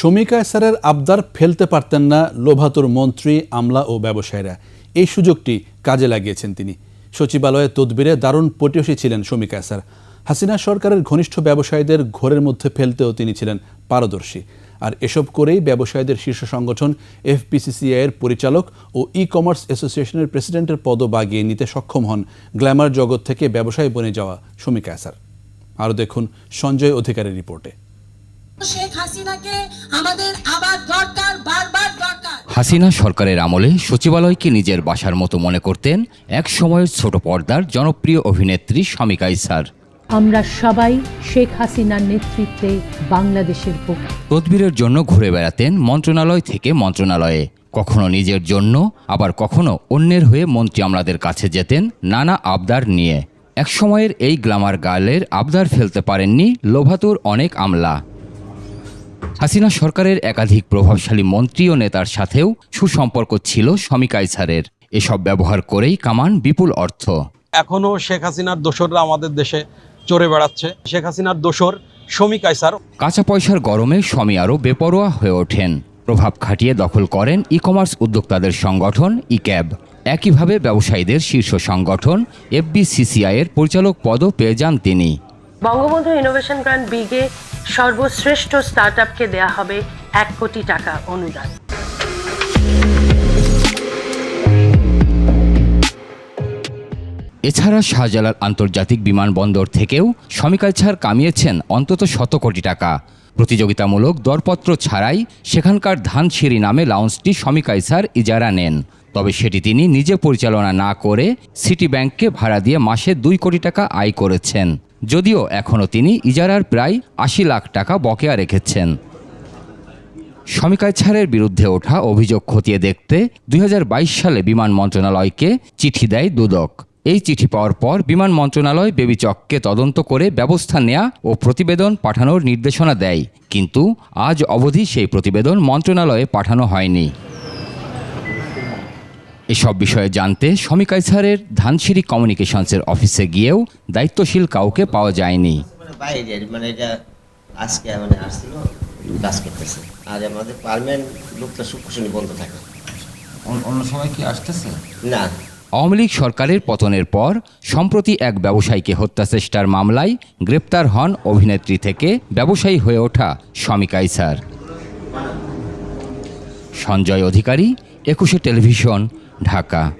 শমিকা স্যারের আবদার ফেলতে পারতেন না লোভাতুর মন্ত্রী, আমলা ও ব্যবসায়ীরা। এই সুযোগটি কাজে লাগিয়েছেন তিনি। সচিবালয়ে তদবিরে দারুণ পটিয়সী ছিলেন শমিকা স্যার হাসিনা সরকারের ঘনিষ্ঠ ব্যবসায়ীদের ঘোরের মধ্যে ফেলতেও তিনি ছিলেন পারদর্শী। আর এসব করেই ব্যবসায়ীদের শীর্ষ সংগঠন এফপিসিসিআই এর পরিচালক ও ই কমার্স অ্যাসোসিয়েশনের প্রেসিডেন্টের পদও বাগিয়ে নিতে সক্ষম হন গ্ল্যামার জগৎ থেকে ব্যবসায়ী বনে যাওয়া শমিকা স্যার আরও দেখুন সঞ্জয় অধিকারের রিপোর্টে। শেখ হাসিনাকে আমাদের আবার দরকার বারবার দরকার। হাসিনা সরকারের আমলে সচিবালয়কে নিজের বাসার মতো মনে করতেন এক সময়ের ছোট পর্দার জনপ্রিয় অভিনেত্রী শমিকা ইসার আমরা সবাই শেখ হাসিনার নেতৃত্বে বাংলাদেশের পক্ষে। তদবিরের জন্য ঘুরে বেড়াতেন মন্ত্রণালয় থেকে মন্ত্রণালয়ে। কখনো নিজের জন্য আবার কখনো অন্যের হয়ে মন্ত্রী আমলাদের কাছে যেতেন নানা আবদার নিয়ে। এক সময়ের এই গ্ল্যামার গার্লের আবদার ফেলতে পারেননি লোভাতুর অনেক আমলা। হাসিনা সরকারের একাধিক প্রভাবশালী মন্ত্রী ও নেতার সাথেও সুসম্পর্ক ছিল শমিকা ইসারের এসব ব্যবহার করেই কামান বিপুল অর্থ। এখনও শেখ হাসিনার দোসররা আমাদের দেশে চড়ে বেড়াচ্ছে। শেখ হাসিনার দোসর শমী কায়সার। কাঁচা পয়সার গরমে স্বামী আরও বেপরোয়া হয়ে ওঠেন। প্রভাব খাটিয়ে দখল করেন ই কমার্স উদ্যোক্তাদের সংগঠন ই ক্যাব একইভাবে ব্যবসায়ীদের শীর্ষ সংগঠন এফবিসিসিআই এর পরিচালক পদও পেয়ে যান তিনি। বঙ্গবন্ধু ইনোভেশন গ্রান্ট বিগে সর্বশ্রেষ্ঠ স্টার্টআপকে দেয়া হবে এক কোটি টাকা অনুদান। এছাড়া শাহজালাল আন্তর্জাতিক বিমানবন্দর থেকেও শমিকাল ছাড় কামিয়েছেন অন্তত শত কোটি টাকা। প্রতিযোগিতামূলক দরপত্র ছাড়াই সেখানকার ধানসিঁড়ি নামে লাউন্সটি শমিকাইসার ইজারা নেন। তবে সেটি তিনি নিজে পরিচালনা না করে সিটি ব্যাংককে ভাড়া দিয়ে মাসে দুই কোটি টাকা আয় করেছেন। যদিও এখনও তিনি ইজারার প্রায় আশি লাখ টাকা বকেয়া রেখেছেন। শমিকায় ছাড়ের বিরুদ্ধে ওঠা অভিযোগ খতিয়ে দেখতে দুই হাজার বাইশ সালে বিমান মন্ত্রণালয়কে চিঠি দেয় দুদক। এই চিঠি পাওয়ার পর বিমান মন্ত্রণালয় বেবিচককে তদন্ত করে ব্যবস্থা নেয়া ও প্রতিবেদন পাঠানোর নির্দেশনা দেয়। কিন্তু আজ অবধি সেই প্রতিবেদন মন্ত্রণালয়ে পাঠানো হয়নি। এসব বিষয়ে জানতে শমিকায় ছাড়ের ধানসিঁড়ি কমিউনিকেশনসের অফিসে গিয়েও দায়িত্বশীল কাউকে পাওয়া যায়নি। মানে মানে এটা আজকে মানে আসছিল কাজ করতেছে। আর আমাদের পারমানেন্ট লোকটা শুক্রশনি বন্ধ থাকে। অন্য সময় কি আসতেছে? না। আওয়ামী লীগ সরকারের পতনের পর সম্প্রতি এক ব্যবসায়ীকে হত্যা চেষ্টার মামলায় গ্রেপ্তার হন অভিনেত্রী থেকে ব্যবসায়ী হয়ে ওঠা শমিকা ইসার সঞ্জয় অধিকারী একুশে টেলিভিশন ঢাকা।